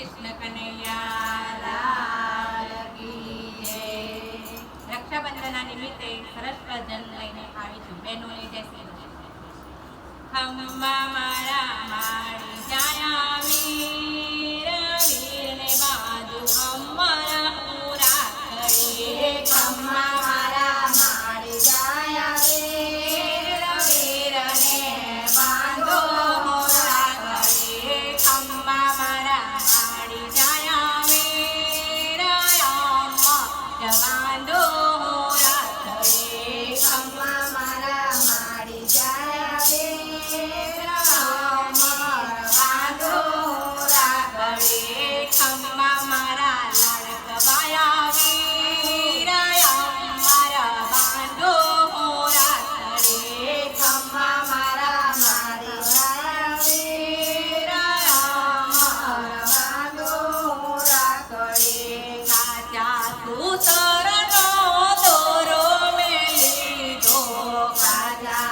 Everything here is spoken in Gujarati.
કૃષ્ણ કનૈયા લાલ રક્ષાબંધનના નિમિત્તે સરસ પ્રજન લઈને આવી છું. બહેનોને જય શ્રી કૃષ્ણ. gracias.